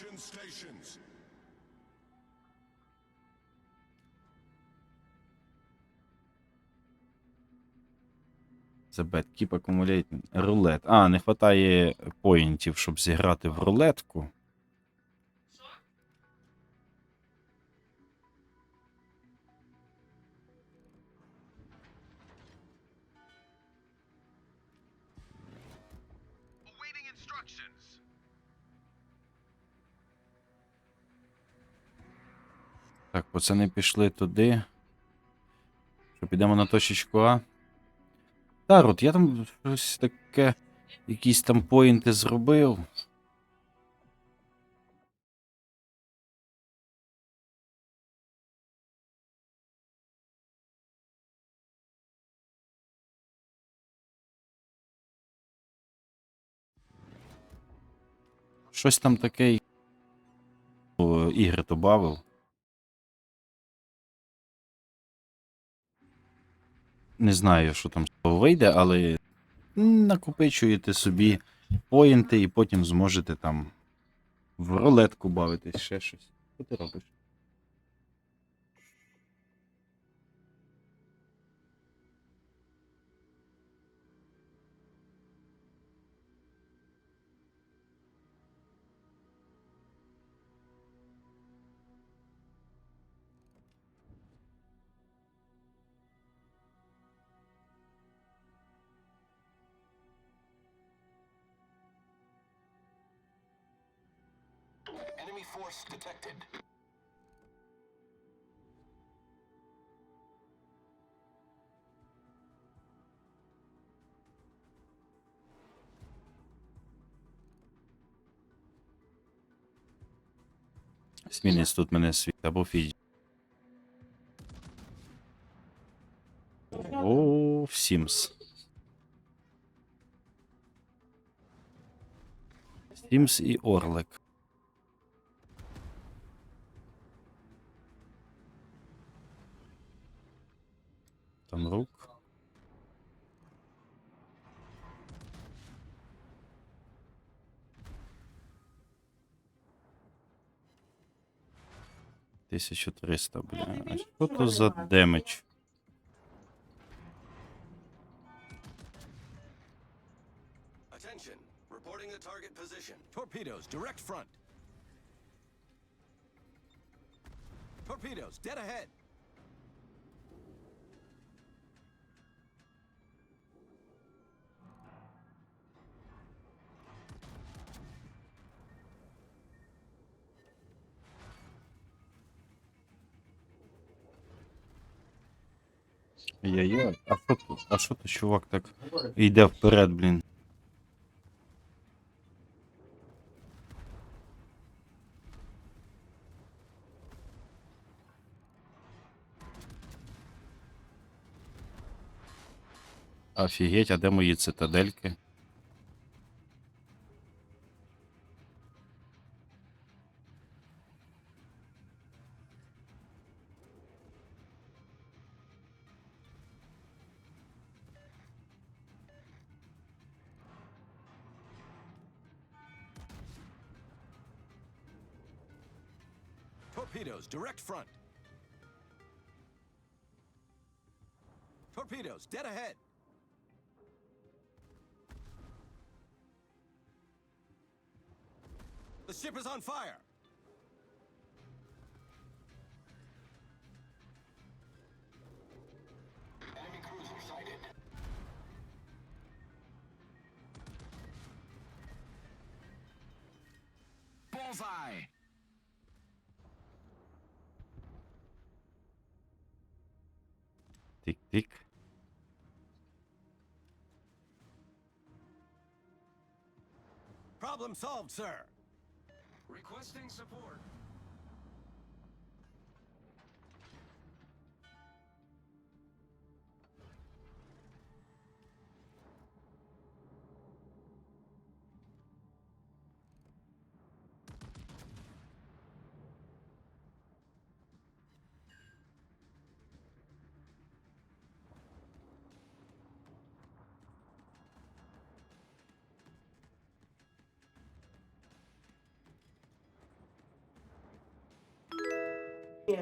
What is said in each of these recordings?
Action stations. The bad keep accumulating. Рулет. А, не вистачає поінтів, щоб зіграти в рулетку. Awaiting instructions. Так, пацани пішли туди. Що, підемо на точечку А. Та, Рут, я там щось таке. Якісь там поінти зробив. Щось там таке. Ігри добавив. Не знаю, що там вийде, але накопичуєте собі поінти і потім зможете там в рулетку бавитись, ще щось. Що ти робиш? Enemy force detected. Смінець тут мене світ або фідь. О, в Сімс. Сімс і Орлик. Рук. Тисячу триста, бля. А Що то за демедж? Reporting the target position. Torpedoes, direct front. Torpedoes, dead ahead. Яй-яй. А що тут? А що то чувак так йде вперед, блін? Офігеть, а де мої цитадельки? Torpedoes, direct front. Torpedoes, dead ahead. The ship is on fire. Enemy cruiser sighted. Bullseye. tik tik. Problem solved, sir. Requesting support.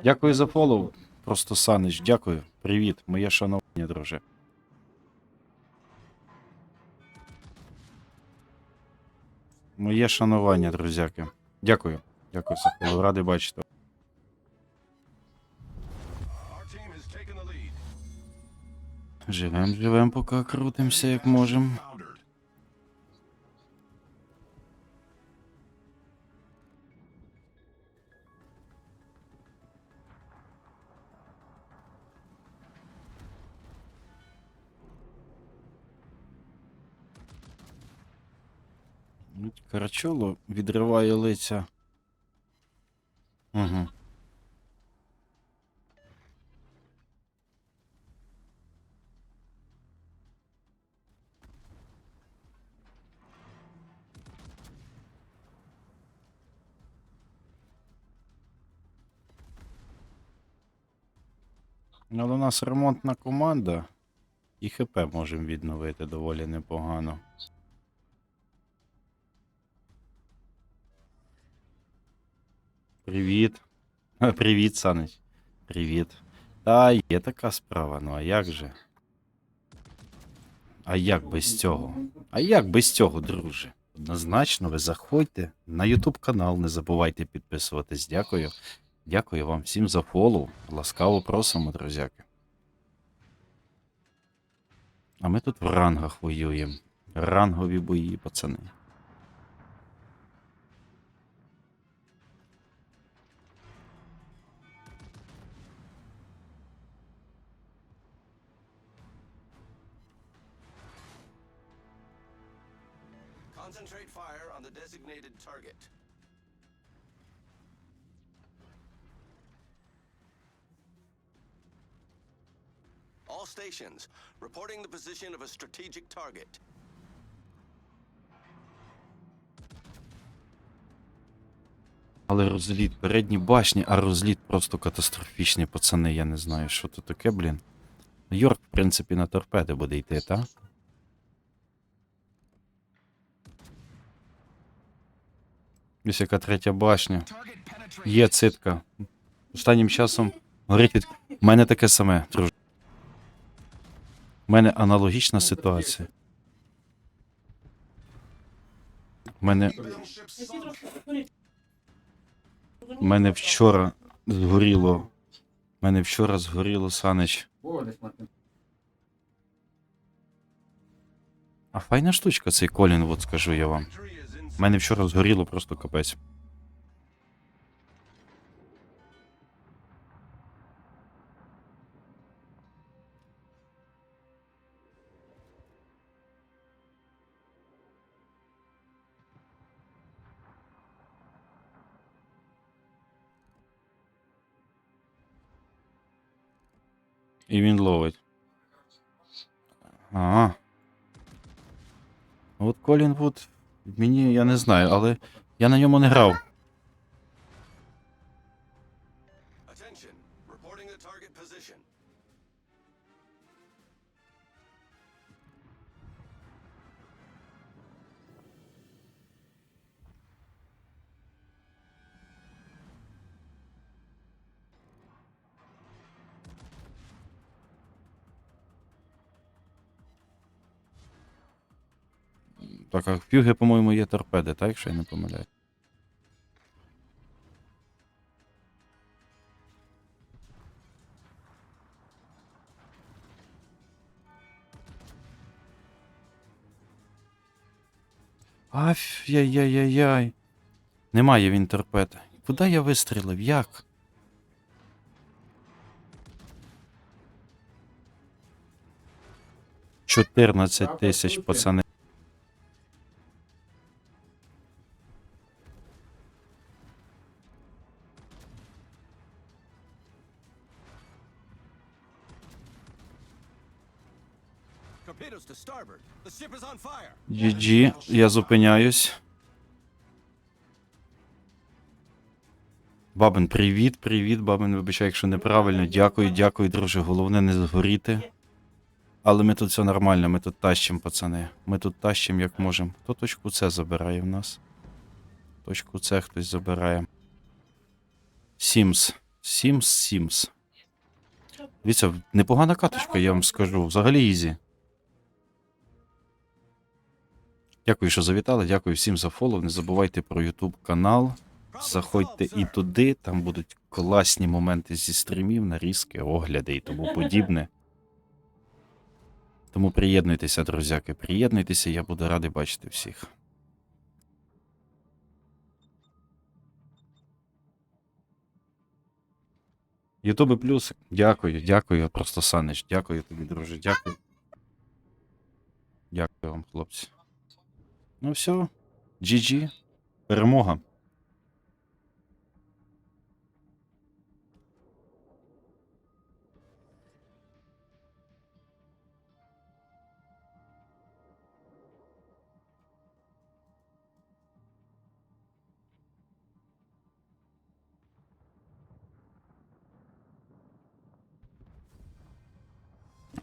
Дякую за фоллоу. Просто Санич, дякую. Привіт, моє шанування, друже. Моє шанування, друзяки. Дякую. Дякую фоллоу. Радий бачити. Живем, живем, поки крутимося, як можемо. Карачоло відриває лиця. Угу. Але у нас ремонтна команда. І ХП можемо відновити доволі непогано. Привіт. Привіт, Санич. Привіт. Та є така справа, ну а як же? А як без цього? А як без цього, друже? Однозначно, ви заходьте на YouTube канал, не забувайте підписуватись. Дякую. Дякую вам всім за фоллоу. Ласкаво просимо, друзяки. А ми тут в рангах воюємо. Рангові бої, пацани. The designated target. All stations, reporting the position of a strategic target. Але розліт, передні башні, а розліт просто катастрофічний, пацани. Я не знаю, що то таке, блін. Йорк, в принципі, на торпеди буде йти, та? Ось яка третя башня. Є цитка. Останнім часом горить від. У мене таке саме, друже. У мене аналогічна ситуація. У мене. У мене вчора згоріло. У мене вчора згоріло Санич. А файна штучка цей Колін, от скажу я вам. Мене вчора згоріло просто капець. І він ловить. Ага. От Колін Вуд, мені я не знаю, але я на ньому не грав. Так, а в Пюге, по-моєму, є торпеди, так, якщо я не помиляю. Аф-яй-яй-яй-яй. Немає він торпед. Куди я вистрілив? Як? Чотирнадцять тисяч, пацани. GG, я зупиняюсь. Бабин, привіт, привіт, Бабин, вибачай, якщо неправильно. Дякую, дякую, друже. Головне не згоріти. Але ми тут все нормально, ми тут тащим, пацани. Ми тут тащим як можемо. Хто точку С забирає в нас? Точку С хтось забирає. Сімс. Sims Sims. Дивіться, непогана каточка, я вам скажу. Взагалі ізі. Дякую, що завітали. Дякую всім за фоллоу. Не забувайте про YouTube канал. Заходьте і туди, там будуть класні моменти зі стрімів, нарізки, огляди і тому подібне. Тому приєднуйтеся, друзяки, приєднуйтеся, я буду радий бачити всіх. Ютуби плюс. Дякую, дякую, просто Санич. Дякую тобі, друже, дякую. Дякую вам, хлопці. Ну все. GG. Перемога.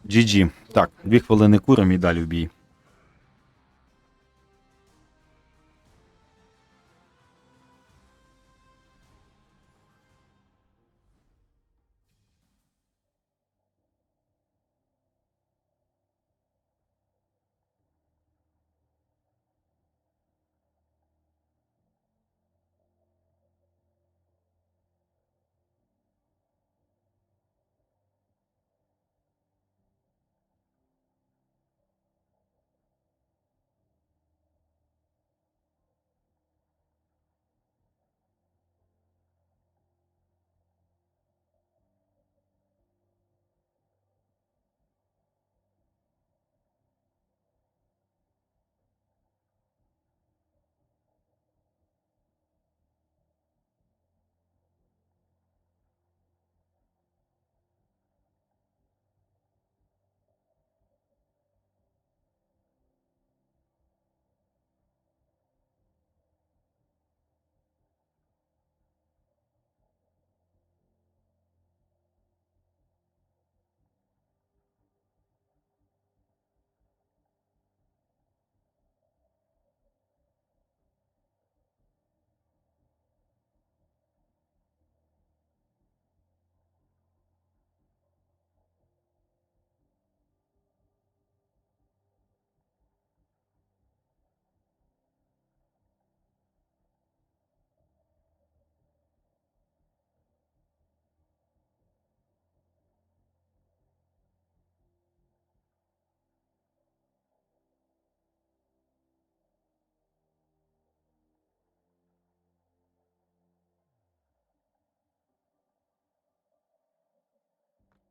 GG. Так, дві хвилини курам і далі в бій.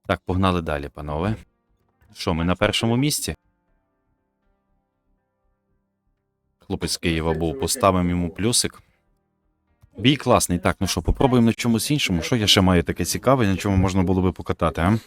Так, погнали далі, панове. Що, ми на першому місці? Хлопець Києва був, поставимо йому плюсик. Бій класний. Так, ну що, попробуємо на чомусь іншому. Що я ще маю таке цікаве, на чому можна було би покатати, а?